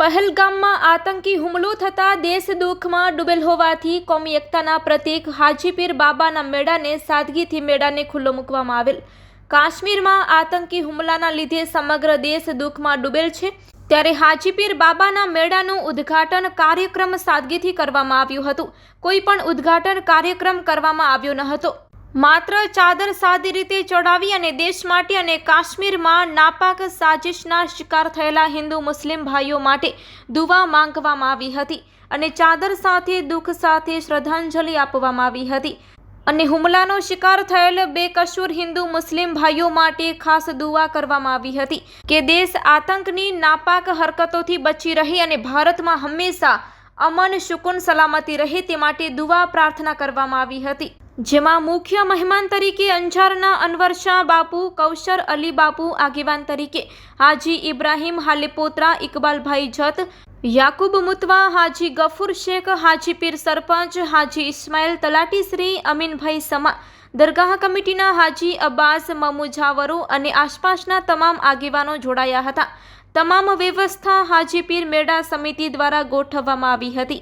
પહેલગામમાં આતંકી હુમલો થતા દેશ દુઃખમાં ડૂબેલ હોવાથી કોમી એકતાના પ્રતીક હાજીપીર બાબાના મેળાને સાદગીથી મેળાને ખુલ્લો મૂકવામાં આવેલ. કાશ્મીરમાં આતંકી હુમલાના લીધે સમગ્ર દેશ દુઃખમાં ડૂબેલ છે. ત્યારે હાજીપીર બાબાના મેળાનું ઉદ્ઘાટન કાર્યક્રમ સાદગીથી કરવામાં આવ્યું હતું. કોઈ પણ ઉદ્ઘાટન કાર્યક્રમ કરવામાં આવ્યો ન હતો. માત્ર ચાદર સાદી રીતે ચડાવી અને દેશ માટે અને કાશ્મીરમાં નાપાક સાજિશના શિકાર થયેલા હિન્દુ મુસ્લિમ ભાઈઓ માટે દુવા માંગવામાં આવી હતી અને ચાદર સાથે દુઃખ સાથે શ્રદ્ધાંજલિ આપવામાં આવી હતી. અને હુમલાનો શિકાર થયેલ બેકસૂર હિન્દુ મુસ્લિમ ભાઈઓ માટે ખાસ દુવા કરવામાં આવી હતી કે દેશ આતંકની નાપાક હરકતોથી બચી રહી અને ભારતમાં હંમેશા અમન સુકૂન સલામતી રહે તે માટે દુવા પ્રાર્થના કરવામાં આવી હતી. જેમાં મુખ્ય મહેમાન તરીકે અંજારના અનવરશાહ બાપુ, કૌશર અલી બાપુ, આગેવાન તરીકે હાજી ઇબ્રાહીમ હાલીપોત્રા, ઇકબાલભાઈ જત, યાકુબ મુતવા, હાજી ગફુર શેખ, હાજી પીર સરપંચ, હાજી ઇસ્માઇલ તલાટી શ્રી, અમીનભાઈ સમા, દરગાહ કમિટીના હાજી અબ્બાસ મમુજાવરો અને આસપાસના તમામ આગેવાનો જોડાયા હતા. તમામ વ્યવસ્થા હાજી પીર મેળા સમિતિ દ્વારા ગોઠવવામાં આવી હતી.